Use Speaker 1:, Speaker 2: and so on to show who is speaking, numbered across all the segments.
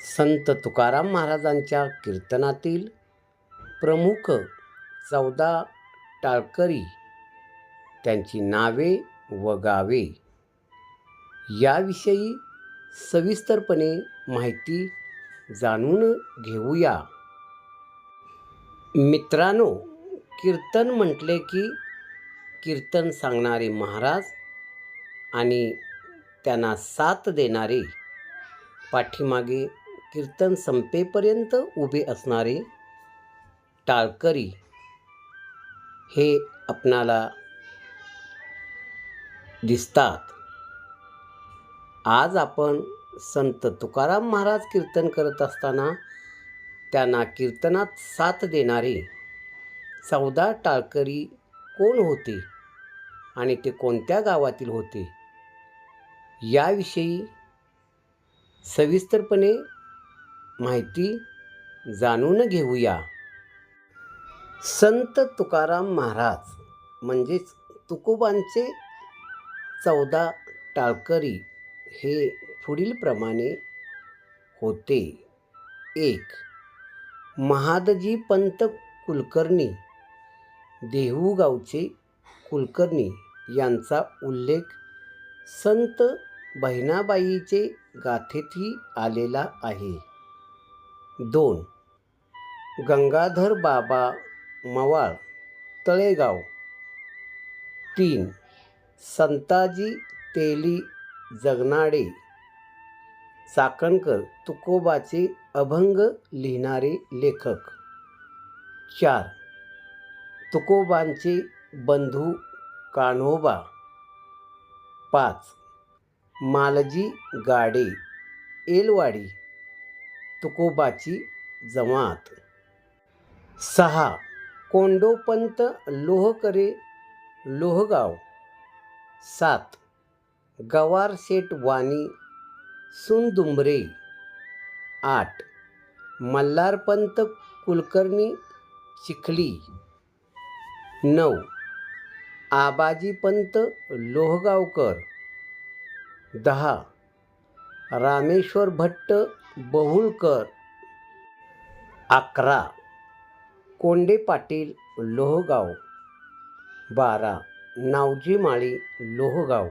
Speaker 1: संत तुकाराम महाराजांच्या कीर्तनातील प्रमुख चौदा टाळकरी त्यांची नावे व गावे. याविषयी सविस्तरपणे माहिती जाणून घेऊया. मित्रांनो कीर्तन म्हटले की कीर्तन सांगणारे महाराज आणि त्यांना साथ देणारे पाठीमागे कीर्तन संपेपर्यंत उभे असणारे टाळकरी हे आपणाला दिसतात. आज आपण संत तुकाराम महाराज कीर्तन करत असताना त्यांना कीर्तनात साथ देणारे चौदा टाळकरी कोण होते आणि ते कोणत्या गावातील होते? याविषयी सविस्तरपणे माहिती जाणून घेऊया. संत तुकाराम महाराज म्हणजेच तुकोबांचे चौदा टाळकरी हे पुढीलप्रमाणे होते. एक महादजी पंत कुलकर्णी देहू गावचे कुलकर्णी यांचा उल्लेख संत बहिणाबाईचे गाथेतही आलेला आहे. दोन. गंगाधर बाबा मवाळ तळेगाव. तीन. संताजी तेली जगनाडे. चाकणकर तुकोबाचे अभंग लिहिणारे लेखक. चार. तुकोबांचे बंधू कान्होबा. पाच. मालजी गाडे एलवाडी. तुकोबाची जमात. सहा. कोंडोपंत लोहकरे लोहगाव. सात. गवारसेठ वाणी सुंदुंबरे. आठ. मल्हारपंत कुलकर्णी चिखली. नऊ. आबाजीपंत लोहगावकर. दहा. रामेश्वर भट्ट बहुळकर अकरा. कोंडे पाटील लोहगाव. बारा. नावजी माळी लोहगाव.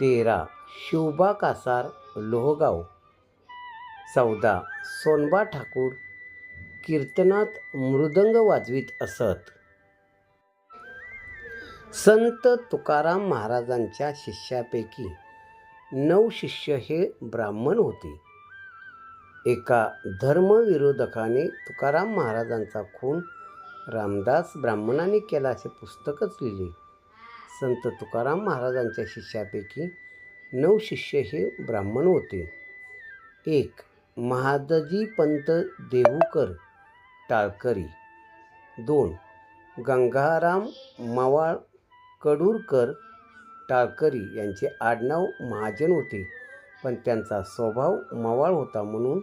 Speaker 1: तेरा. शिवबा कासार लोहगाव. चौदा. सोनबा ठाकूर कीर्तनात मृदंग वाजवीत असत. संत तुकाराम महाराजांच्या शिष्यापैकी नऊ शिष्य हे ब्राह्मण होते. एका धर्मविरोधकाने तुकाराम महाराजांचा खून रामदास ब्राह्मणाने केला असे पुस्तकच लिहिले. संत तुकाराम महाराजांच्या शिष्यापैकी नऊ शिष्य हे ब्राह्मण होते. एक महादजी पंत देहूकर टाळकरी. दोन गंगाराम मवाळ कडूरकर टाळकरी यांचे आडनाव महाजन होते. पण त्यांचा स्वभाव मवाळ होता म्हणून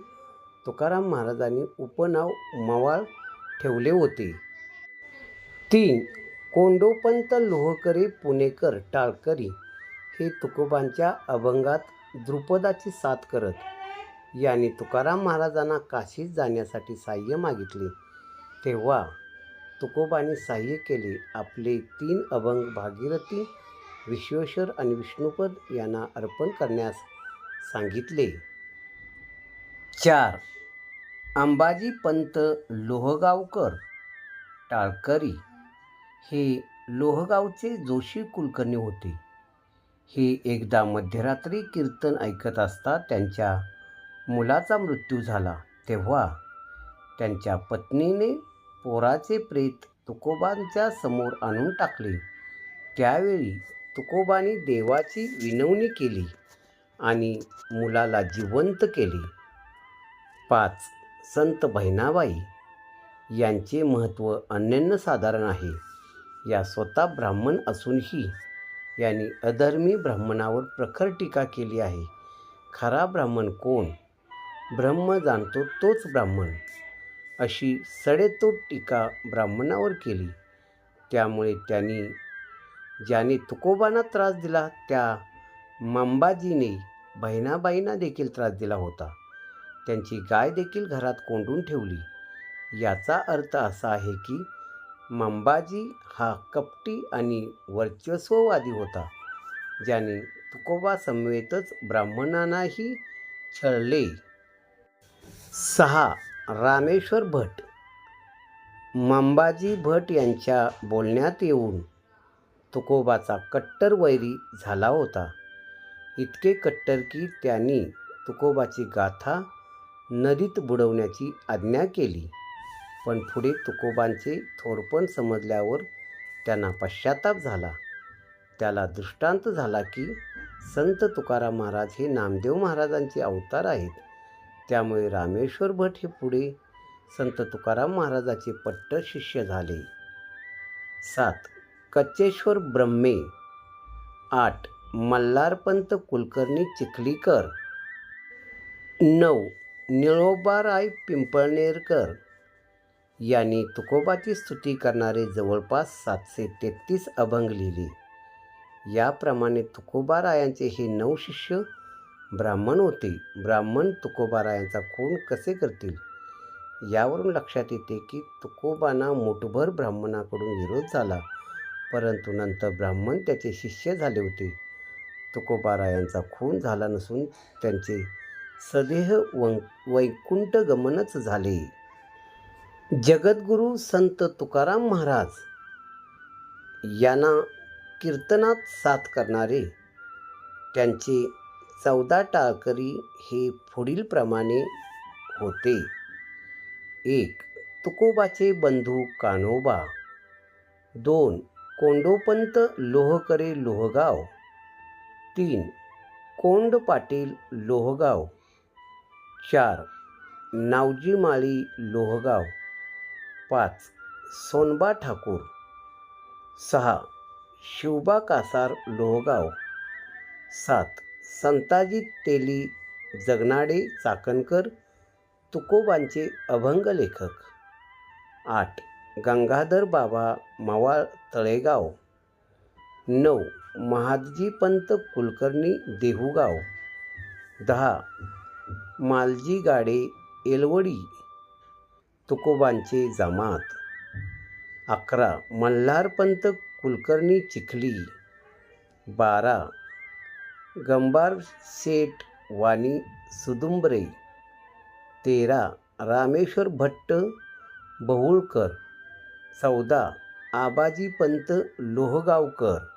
Speaker 1: तुकाराम महाराजांनी उपनाव मवाळ ठेवले होते. तीन कोंडोपंत लोहकरी पुणेकर टाळकरी हे तुकोबांच्या अभंगात द्रुपदाची साथ करत यांनी तुकाराम महाराजांना काशीत जाण्यासाठी साह्य मागितले. तेव्हा तुकोबांनी साह्य केले आपले तीन अभंग भागीरथी विश्वेश्वर आणि विष्णुपद यांना अर्पण करण्यास सांगितले. चार. अंबाजी पंत लोहगावकर टाळकरी. हे लोहगावचे जोशी कुलकर्णी होते. हे एकदा मध्यरात्री कीर्तन ऐकत असता त्यांच्या मुलाचा मृत्यू झाला. तेव्हा त्यांच्या पत्नीने पोराचे प्रेत तुकोबांच्या समोर आणून टाकले. त्यावेळी तुकोबानी देवाची विनवणी केली. आणि मुलाला जिवंत केले. पाच संत बहिणाबाई यांचे महत्त्व अनन्यसाधारण आहे. या स्वतः ब्राह्मण असूनही यांनी अधर्मी ब्राह्मणावर प्रखर टीका केली आहे. खरा ब्राह्मण कोण? ब्रह्म जाणतो तोच ब्राह्मण. अशी सडेतोड टीका ब्राह्मणावर केली. त्यामुळे त्यांनी ज्याने तुकोबांना त्रास दिला त्या मंबाजीने बहिणाबाईंना देखील त्रास दिला होता. त्यांची गाय देखील घरात कोंडून ठेवली. याचा अर्थ असा आहे की मंबाजी हा कपटी आणि वर्चस्ववादी होता ज्याने तुकोबा समवेतच ब्राह्मणांनाही छळले. सहा. रामेश्वर भट. मंबाजी भट यांच्या बोलण्यात येऊन तुकोबाचा कट्टर वैरी झाला होता. इतके कट्टर की त्यांनी तुकोबाची गाथा नदीत बुडवण्याची आज्ञा केली. पण पुढे तुकोबांचे थोरपण समजल्यावर त्यांना पश्चाताप झाला. त्याला दृष्टांत झाला की संत तुकाराम महाराज हे नामदेव महाराजांचे अवतार आहेत. त्यामुळे रामेश्वर भट हे पुढे संत तुकाराम महाराजाचे पट्ट शिष्य झाले. सात. कच्चेश्वर ब्रह्मे. आठ. मल्हारपंत कुलकर्णी चिखलीकर. नऊ निळोबाराय पिंपळनेरकर. यांनी तुकोबाची स्तुती करणारे जवळपास सातशे तेहतीस अभंग लिहिले. याप्रमाणे तुकोबारायांचे हे नऊ शिष्य ब्राह्मण होते. ब्राह्मण तुकोबारायांचा खून कसे करतील? यावरून लक्षात येते की तुकोबांना मोठभर ब्राह्मणाकडून विरोध झाला. परंतु नंतर ब्राह्मण त्याचे शिष्य झाले होते. तुकोबारायांचा खून झाला नसून त्यांचे सदेह वं वैकुंठ गमनच झाले. जगद्गुरू संत तुकाराम महाराज यांना कीर्तनात साथ करणारे त्यांचे चौदा टाळकरी हे पुढीलप्रमाणे होते. एक तुकोबाचे बंधू कान्होबा. दोन कोंडोपंत लोहकरे लोहगाव. तीन. कोंड पाटील लोहगाव. चार. नावजी माळी लोहगाव. पाच. सोनबा ठाकूर. सहा. शिवबा कासार लोहगाव. सात. संताजी तेली जगनाडे चाकणकर तुकोबांचे अभंग लेखक. आठ. गंगाधर बाबा मवाळ तळेगाव. नऊ महादजी पंत कुलकर्णी देहुगाव. दहा मालजी गाडे एलवडी तुकोबांचे जमात. अकरा मल्हारपंत कुलकर्णी चिखली. बारा गंबार शेठ वाणी सुदुंबरे. तेरा रामेश्वर भट्ट बहुळकर. चौदा आबाजी पंत लोहगावकर.